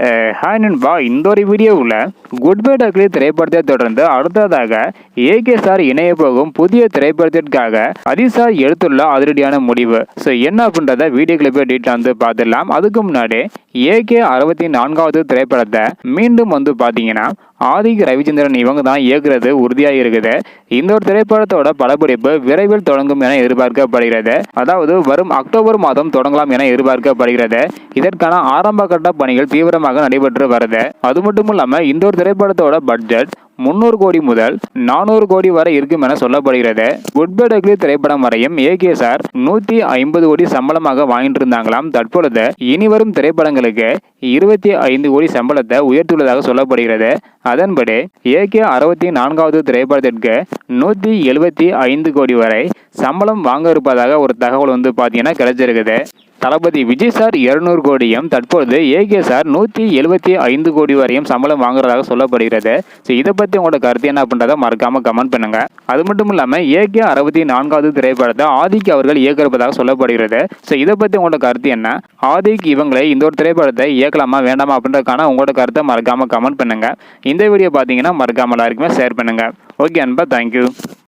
Eh, hi நண்பா இந்த ஒரு வீடியோவில் குட் பை டக்லி திரைப்படத்தை தொடர்ந்து அடுத்ததாக ஏகே சார் இணைய போகும் புதிய திரைப்படத்திற்காக அதிசார் சார் எடுத்துள்ள அதிரடியான முடிவு. ஸோ என்ன அப்படின்றத வீடியோ கிளிப்பை டீட்டெயில் வந்து பார்த்துடலாம். அதுக்கு முன்னாடி ஏகே அறுபத்தி நான்காவது திரைப்படத்தை மீண்டும் வந்து பார்த்தீங்கன்னா ஆதிக் ரவிச்சந்திரன் இவங்க தான் இயக்குறது உறுதியாக இருக்குது. இந்த ஒரு திரைப்படத்தோட படப்பிடிப்பு விரைவில் தொடங்கும் என எதிர்பார்க்கப்படுகிறது. அதாவது வரும் அக்டோபர் மாதம் தொடங்கலாம் என எதிர்பார்க்கப்படுகிறது. இதற்கான ஆரம்ப கட்ட பணிகள் தீவிரமாக நடைபெற்று வருது. அது மட்டும் இல்லாமல் இந்த ஒரு திரைப்படத்தோட பட்ஜெட் முன்னூறு கோடி முதல் நானூறு கோடி வரை இருக்கும் என சொல்லப்படுகிறது. குட் திரைப்படம் வரையும் ஏகே சார் நூத்தி ஐம்பது கோடி சம்பளமாக வாங்கிட்டு இருந்தாங்களாம் தற்பொழுது இனி வரும் திரைப்படங்களுக்கு இருபத்தி ஐந்து கோடி சம்பளத்தை உயர்த்தியுள்ளதாக சொல்லப்படுகிறது. அதன்படி ஏகே அறுபத்தி நான்காவது திரைப்படத்திற்கு நூத்தி எழுபத்தி ஐந்து கோடி வரை சம்பளம் வாங்க இருப்பதாக ஒரு தகவல் வந்து பார்த்தீங்கன்னா கிடைச்சிருக்குது. தளபதி விஜய் சார் இருநூறு கோடியும் தற்பொழுது ஏகே சார் நூற்றி எழுபத்தி ஐந்து கோடி வரையும் சம்பளம் வாங்குறதாக சொல்லப்படுகிறது. ஸோ இதை பற்றி உங்களோட கருத்து என்ன அப்படின்றத மறக்காமல் கமெண்ட் பண்ணுங்க. அது மட்டும் இல்லாமல் ஏகே அறுபத்தி நான்காவது திரைப்படத்தை ஆதிக் அவர்கள் இயக்கிருப்பதாக சொல்லப்படுகிறது. ஸோ இதை பற்றி உங்களோட கருத்து என்ன? ஆதிக் இவங்களை இந்த ஒரு திரைப்படத்தை இயக்கலாமா வேண்டாமா அப்படின்றதுக்கான உங்களோட கருத்தை மறக்காமல் கமெண்ட் பண்ணுங்க. இந்த வீடியோ பார்த்தீங்கன்னா மறக்காமல் எல்லாருக்குமே ஷேர் பண்ணுங்க. ஓகே அன்பா தேங்க்யூ